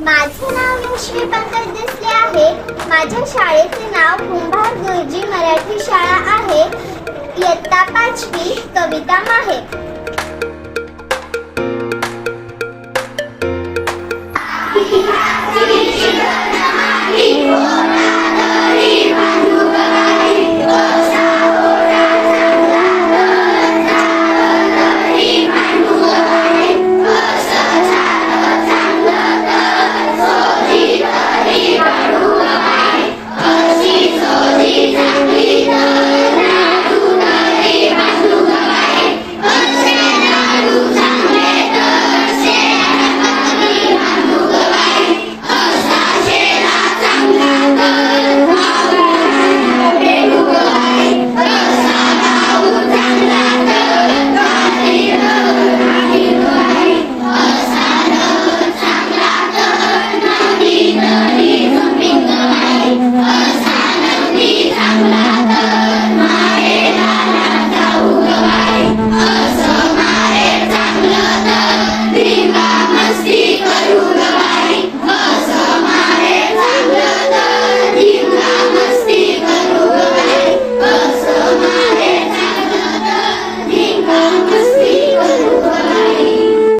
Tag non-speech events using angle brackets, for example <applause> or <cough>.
माझे नाव यशवी पंकज दिसले आहे. माझ्या शाळेचे नाव कुंभार गुरुजी मराठी शाळा आहे. इयत्ता पाचवी कविता माहे. <laughs>